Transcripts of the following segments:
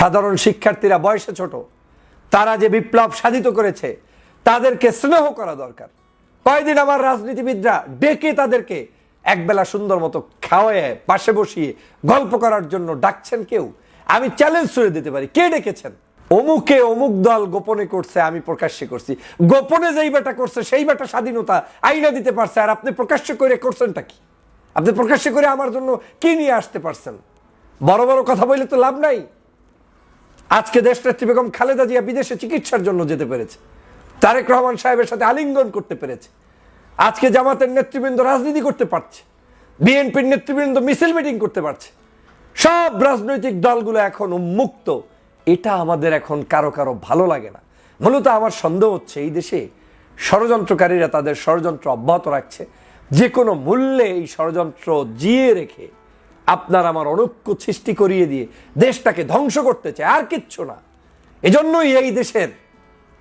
সাধারণ শিক্ষার্থীরা বয়সে ছোট, তারা যে বিপ্লব সাধিত করেছে, তাদেরকে স্নেহ করা দরকার। কয়েকদিন আমার রাজনীতিবিদরা ডেকে তাদেরকে একবেলা সুন্দর মতো খাওয়ায়, পাশে বসিয়ে গল্প করার জন্য ডাকছেন কেউ? আমি চ্যালেঞ্জ ছুড়ে দিতে পারি। কে ডেকেছেন? অমুকে অমুক দল গোপনে করছে, আমি প্রকাশ্যে করছি। গোপনে যেই বেটা করছে, সেই বেটা স্বাধীনতা আইনা দিতে পারছে, আর আপনি প্রকাশ্য করে করছেনটা কি? আপনি প্রকাশ্য করে আমার জন্য কি নিয়ে আসতে পারছেন? বড় বড় কথা বললে তো লাভ নাই। আজকে দেশনেত্রী বেগম খালেদা জিয়া বিদেশে চিকিৎসার জন্য যেতে পেরেছে। তারেক রহমান সাহেবের সাথে আলিঙ্গন করতে পেরেছে। আজকে জামাতের নেতৃবৃন্দ রাজনীতি করতে পারছে। বিএনপির নেতৃবৃন্দ মিছিল মিটিং করতে পারছে। সব রাজনৈতিক দলগুলো এখন উন্মুক্ত। এটা আমাদের এখন কারও কারও ভালো লাগে না। মূলত আমার সন্দেহ হচ্ছে, এই দেশে ষড়যন্ত্রকারীরা তাদের ষড়যন্ত্র অব্যাহত রাখছে। যে কোনো মূল্যে এই ষড়যন্ত্র জিয়ে রেখে আপনার আমার অনৈক্য সৃষ্টি করিয়ে দিয়ে দেশটাকে ধ্বংস করতে চায়, আর কিচ্ছু না। এজন্যই এই দেশের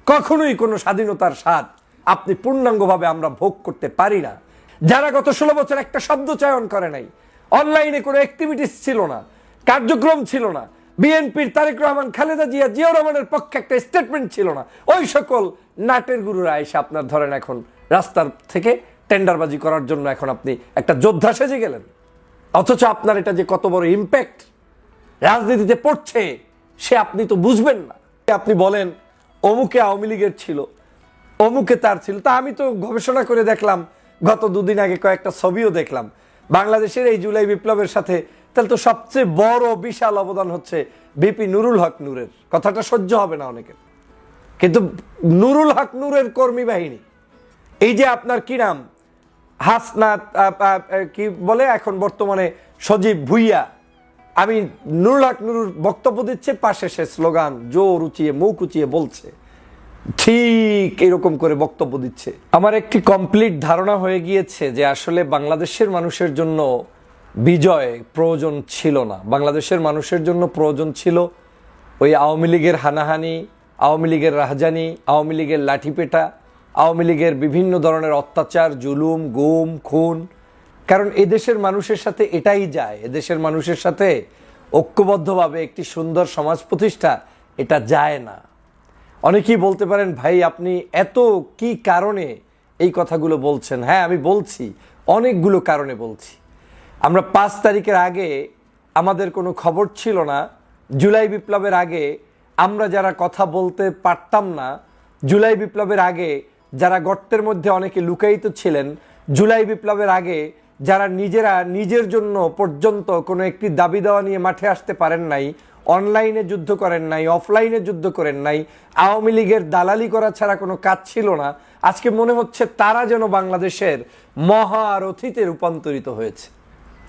কখনোই কোনো স্বাধীনতার স্বাদ আপনি পূর্ণাঙ্গভাবে আমরা ভোগ করতে পারি না। যারা গত ষোলো বছর একটা শব্দ চয়ন করে নাই, অনলাইনে কোনো অ্যাক্টিভিটিস ছিল না, কার্যক্রম ছিল না, বিএনপির তারেক রহমান, খালেদা জিয়া জিয়া রহমানের পক্ষে একটা স্টেটমেন্ট ছিল না, ওই সকল নাটের গুরুরা এসে আপনার ধরেন এখন রাস্তার থেকে টেন্ডারবাজি করার জন্য এখন আপনি একটা যোদ্ধা সেজে গেলেন। অথচ আপনার এটা যে কত বড় ইম্প্যাক্ট রাজনীতিতে পড়ছে, সে আপনি তো বুঝবেন না। আপনি বলেন, অমুকে আওয়ামী লীগের ছিল, অমুকে তার ছিল। তা আমি তো গবেষণা করে দেখলাম, গত দুদিন আগে কয়েকটা ছবিও দেখলাম। বাংলাদেশের এই জুলাই বিপ্লবের সাথে তাহলে তো সবচেয়ে বড় বিশাল অবদান হচ্ছে বিপি নুরুল হক নূরের। কথাটা সহ্য হবে না অনেকের। কিন্তু নুরুল হক নূরের কর্মী বাহিনী এই যে আপনার কি নাম? হাসনাত কি বলে এখন বর্তমানে সজীব ভুইয়া। আমি নুরুল হক নুরুর বক্তব্য দিচ্ছে, পাশে সে স্লোগান, জোর উঁচিয়ে, মুখ উঁচিয়ে বলছে। ঠিক এরকম করে বক্তব্য দিচ্ছে। আমার একটি কমপ্লিট ধারণা হয়ে গিয়েছে যে আসলে বাংলাদেশের মানুষের জন্য বিজয় প্রয়োজন ছিল না। বাংলাদেশের মানুষের জন্য প্রয়োজন ছিল ওই আওয়ামী লীগের হানাহানি, আওয়ামী লীগের রাহজানি, আওয়ামী লীগের লাঠিপেটা আওয়ামী লীগের বিভিন্ন ধরনের অত্যাচার, জুলুম, গুম, খুন। কারণ এদেশের মানুষের সাথে এটাই যায়। এদেশের মানুষের সাথে ঐক্যবদ্ধভাবে একটি সুন্দর সমাজ প্রতিষ্ঠা, এটা যায় না। অনেকেই বলতে পারেন, ভাই, আপনি এত কি কারণে এই কথাগুলো বলছেন? হ্যাঁ আমি বলছি, অনেকগুলো কারণে বলছি। আমরা পাঁচ তারিখের আগে আমাদের কোনো খবর ছিল না। জুলাই বিপ্লবের আগে আমরা যারা কথা বলতে পারতাম না, জুলাই বিপ্লবের আগে যারা গর্তের মধ্যে অনেকে লুকায়িত ছিলেন, জুলাই বিপ্লবের আগে যারা নিজেরা নিজের জন্য পর্যন্ত কোনো একটি দাবি দেওয়া নিয়ে মাঠে আসতে পারেন নাই, অনলাইনে যুদ্ধ করেন নাই, অফলাইনে যুদ্ধ করেন নাই, আওয়ামী লীগের দালালি করা ছাড়া কোনো কাজ ছিল না, আজকে মনে হচ্ছে তারা যেন বাংলাদেশের মহা মহারথীতে রূপান্তরিত হয়েছে।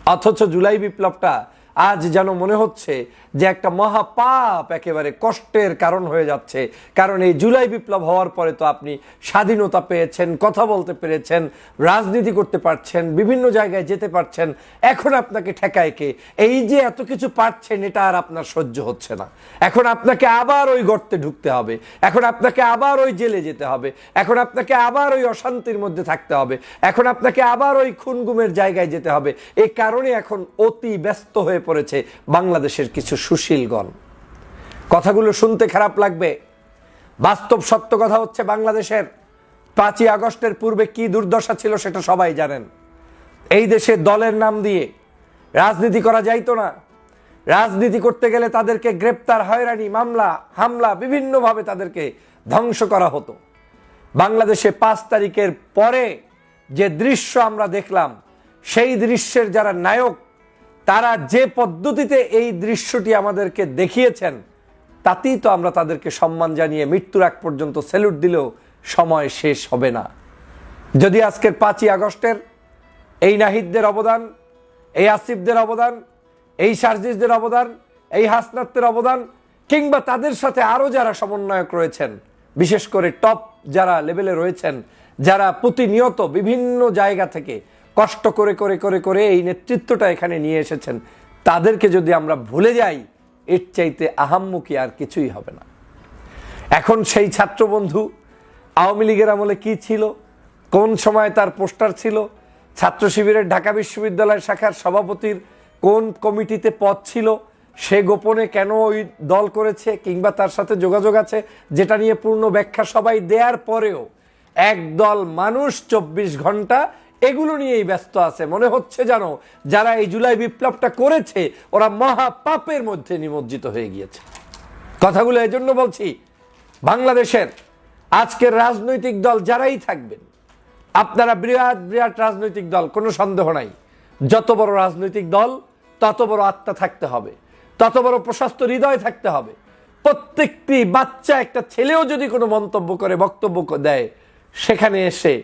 অথচ জুলাই বিপ্লবটা আজ যেন মনে হচ্ছে যে একটা মহাপাপ একেবারে কষ্টের কারণ হয়ে যাচ্ছে। কারণ এই জুলাই বিপ্লব হওয়ার পরে তো আপনি স্বাধীনতা পেয়েছেন, কথা বলতে পেরেছেন, রাজনীতি করতে পারছেন, বিভিন্ন জায়গায় যেতে পারছেন। এখন আপনাকে ঠেকায় কে? এই যে এত কিছু পারছেন, এটা আর আপনার সহ্য হচ্ছে না। এখন আপনাকে আবার ওই গর্তে ঢুকতে হবে। এখন আপনাকে আবার ওই জেলে যেতে হবে। এখন আপনাকে আবার ওই অশান্তির মধ্যে থাকতে হবে। এখন আপনাকে আবার ওই খুনগুমের জায়গায় যেতে হবে। এই কারণে এখন অতি ব্যস্ত হয়ে পড়েছে বাংলাদেশের কিছু সুশীলগণ কথাগুলো শুনতে খারাপ লাগবে। বাস্তব সত্য কথা হচ্ছে বাংলাদেশের পাঁচই আগস্টের পূর্বে কি দুর্দশা ছিল সেটা সবাই জানেন। এই দেশে দলের নাম দিয়ে রাজনীতি করা যাইতো না। রাজনীতি করতে গেলে তাদেরকে গ্রেপ্তার, হয়রানি, মামলা, হামলা বিভিন্নভাবে তাদেরকে ধ্বংস করা হতো। বাংলাদেশে পাঁচ তারিখের পরে যে দৃশ্য আমরা দেখলাম, সেই দৃশ্যের যারা নায়ক তারা যে পদ্ধতিতে এই দৃশ্যটি আমাদেরকে দেখিয়েছেন, তাতেই তো আমরা তাদেরকে সম্মান জানিয়ে মৃত্যুর আগ পর্যন্ত স্যালুট দিলেও সময় শেষ হবে না। যদি আজকের পাঁচই আগস্টের এই নাহিদদের অবদান, এই আসিফদের অবদান, এই সার্জিসদের অবদান, এই হাসনাত্তের অবদান, কিংবা তাদের সাথে আরও যারা সমন্বয়ক রয়েছেন, বিশেষ করে টপ যারা লেভেলে রয়েছেন, যারা প্রতিনিয়ত বিভিন্ন জায়গা থেকে কষ্ট করে করে করে করে এই নেতৃত্বটা এখানে নিয়ে এসেছেন। তাদেরকে যদি আমরা ভুলে যাই, এর চাইতে আহাম্মুখী আর কিছুই হবে না। এখন সেই ছাত্র বন্ধু আওয়ামী লীগের আমলে কি ছিল? কোন সময় তার পোস্টার ছিল? ছাত্র শিবিরের ঢাকা বিশ্ববিদ্যালয় শাখার সভাপতির কোন কমিটিতে পদ ছিল? সে গোপনে কেন ওই দল করেছে কিংবা তার সাথে যোগাযোগ আছে? যেটা নিয়ে পূর্ণ ব্যাখ্যা সবাই দেওয়ার পরেও একদল মানুষ চব্বিশ ঘণ্টা এগুলো নিয়েই ব্যস্ত আছে। মনে হচ্ছে জানো যারা এই জুলাই বিপ্লবটা করেছে, ওরা মহা পাপের মধ্যে নিমজ্জিত হয়ে গিয়েছে। কথাগুলো এই জন্য বলছি, বাংলাদেশের আজকের রাজনৈতিক দল যারাই থাকবেন, আপনারা বিরাট বিরাট রাজনৈতিক দল, কোনো সন্দেহ নাই। যত বড় রাজনৈতিক দল, তত বড় আত্মা থাকতে হবে। তত বড় প্রশস্ত হৃদয় থাকতে হবে। প্রত্যেকটি বাচ্চা একটা ছেলেও যদি কোনো মন্তব্য করে, বক্তব্য দেয় সেখানে এসে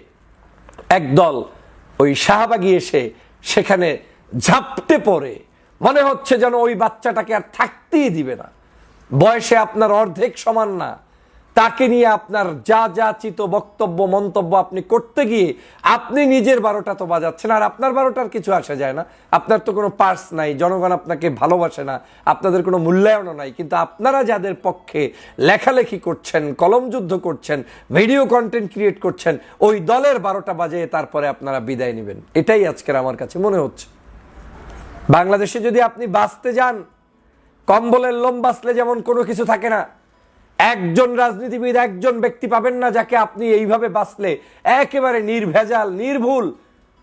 একদল ওই শাহবাগি এসে সেখানে ঝাপটে পড়ে। মনে হচ্ছে যেন ওই বাচ্চাটাকে আর থাকতেই দিবে না। বয়সে আপনার অর্ধেক সমান না। তাকে নিয়ে আপনার যা যা চিত বক্তব্য, মন্তব্য আপনি করতে গিয়ে আপনি নিজের বারোটা তো বাজাচ্ছেন, আর আপনার বারোটার কিছু আসা যায় না। আপনার তো কোনো পার্স নাই, জনগণ আপনাকে ভালোবাসে না, আপনাদের কোনো মূল্যায়নও নাই, কিন্তু আপনারা যাদের পক্ষে লেখালেখি করছেন, কলম যুদ্ধ করছেন, ভিডিও কন্টেন্ট ক্রিয়েট করছেন, ওই দলের বারোটা বাজে, তারপরে আপনারা বিদায় নেবেন। এটাই আজকের আমার কাছে মনে হচ্ছে। বাংলাদেশে যদি আপনি বাঁচতে যান, কম্বলের লোম বাঁচলে যেমন কোনো কিছু থাকে না একজন রাজনীতিবিদ একজন ব্যক্তি পাবেন না যাকে আপনি এইভাবে বাঁচলে একেবারে নির্ভেজাল, নির্ভুল,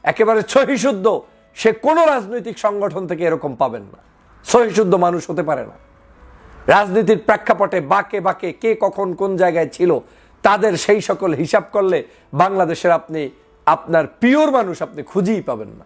একেবারে সহিশুদ্ধ, সে কোনো রাজনৈতিক সংগঠন থেকে এরকম পাবেন না। সহিশুদ্ধ মানুষ হতে পারে না। রাজনীতির প্রেক্ষাপটে বাকে বাকে কে কখন কোন জায়গায় ছিল, তাদের সেই সকল হিসাব করলে বাংলাদেশের আপনি, আপনার পিওর মানুষ আপনি খুঁজেই পাবেন না।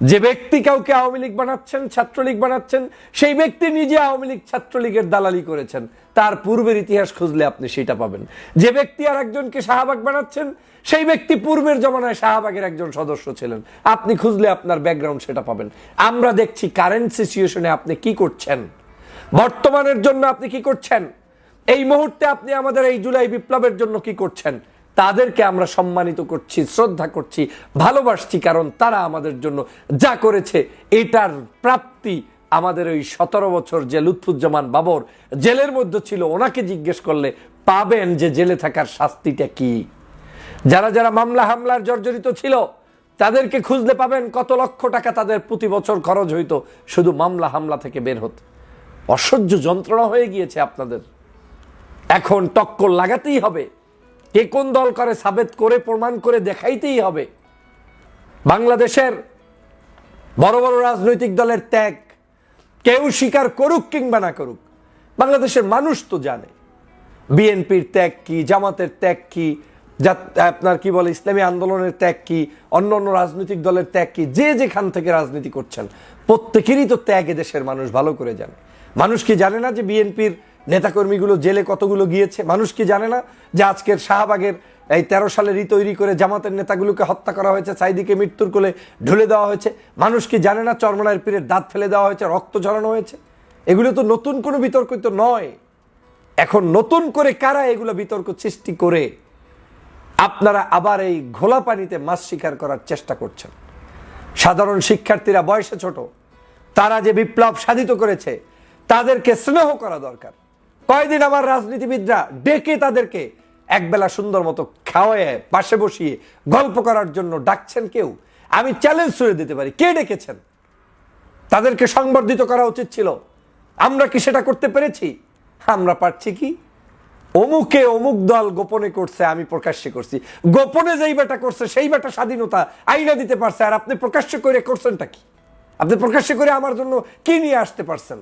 যে ব্যক্তি কাউকে আওয়ামী লীগ বানাচ্ছেন, ছাত্রলীগ বানাচ্ছেন, সেই ব্যক্তি নিজে আওয়ামী লীগ ছাত্রলীগের দালালি করেছেন। তার পূর্বের ইতিহাস খুঁজলে আপনি সেটা পাবেন। যে ব্যক্তি আর একজনকে শাহবাগ বানাচ্ছেন, সেই ব্যক্তি পূর্বের জমানায় শাহবাগের একজন সদস্য ছিলেন। আপনি খুঁজলে আপনার ব্যাকগ্রাউন্ড সেটা পাবেন। আমরা দেখছি কারেন্ট সিচুয়েশনে আপনি কি করছেন? বর্তমানের জন্য আপনি কি করছেন? এই মুহূর্তে আপনি আমাদের এই জুলাই বিপ্লবের জন্য কি করছেন? তাদেরকে আমরা সম্মানিত করছি, শ্রদ্ধা করছি, ভালোবাসছি, কারণ তারা আমাদের জন্য যা করেছে, এটার প্রাপ্তি আমাদের ওই সতেরো বছর যে লুৎফুজ্জামান বাবর জেলের মধ্যে ছিল, ওনাকে জিজ্ঞেস করলে পাবেন যে জেলে থাকার শাস্তিটা কি? যারা যারা মামলা হামলার জর্জরিত ছিল, তাদেরকে খুঁজলে পাবেন কত লক্ষ টাকা তাদের প্রতি বছর খরচ হইতো, শুধু মামলা হামলা থেকে বের হতে। অসহ্য যন্ত্রণা হয়ে গিয়েছে আপনাদের। এখন টক্কর লাগাতেই হবে। কে কোন দল করে সাবেত করে, প্রমাণ করে দেখাইতেই হবে। বাংলাদেশের বড় বড় রাজনৈতিক দলের ত্যাগ কেউ স্বীকার করুক কিংবা না করুক, বাংলাদেশের মানুষ তো জানে। বিএনপির ত্যাগ কি, জামাতের ত্যাগ কি আপনার কি বলে, ইসলামী আন্দোলনের ত্যাগ কি, অন্য অন্য রাজনৈতিক দলের ত্যাগ কি, যে যেখান থেকে রাজনীতি করছেন, প্রত্যেকেরই তো ত্যাগ দেশের মানুষ ভালো করে জানে। মানুষ কি জানে না যে বিএনপির নেতাকর্মীগুলো জেলে কতগুলো গিয়েছে? মানুষ কি জানে না যে আজকের শাহবাগের এই তেরো সালে রি তৈরি করে জামাতের নেতাগুলোকে হত্যা করা হয়েছে, সাইদিকে মৃত্যুর কোলে ঢুলে দেওয়া হয়েছে? মানুষ কি জানে না চরমনায়ের পীরের দাঁত ফেলে দেওয়া হয়েছে, রক্ত ঝরানো হয়েছে? এগুলো তো নতুন কোনো বিতর্ক তো নয়। এখন নতুন করে কারা এগুলো বিতর্ক সৃষ্টি করে? আপনারা আবার এই ঘোলা পানিতে মাছ শিকার করার চেষ্টা করছেন। সাধারণ শিক্ষার্থীরা বয়সে ছোট, তারা যে বিপ্লব সাধিত করেছে, তাদেরকে স্নেহ করা দরকার। কয়দিন আমার রাজনীতিবিদরা ডেকে তাদেরকে একবেলা সুন্দর মতো খাওয়ায়, পাশে বসিয়ে গল্প করার জন্য ডাকছেন কেউ? আমি চ্যালেঞ্জ ছুড়ে দিতে পারি। কে ডেকেছেন? তাদেরকে সংবর্ধিত করা উচিত ছিল। আমরা কি সেটা করতে পেরেছি? আমরা পারছি কি? অমুকে অমুক দল গোপনে করছে, আমি প্রকাশ্যে করছি। গোপনে যেই বেটা করছে, সেই বেটা স্বাধীনতা আইনা দিতে পারছে। আর আপনি প্রকাশ্যে করে করছেনটা কি? আপনি প্রকাশ্যে করে আমার জন্য কি নিয়ে আসতে পারছেন?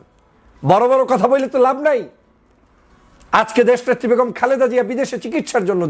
বড় বড় কথা বললে তো লাভ নাই। আজকে দেশ নেত্রী বেগম খালেদা জিয়া বিদেশে চিকিৎসার জন্য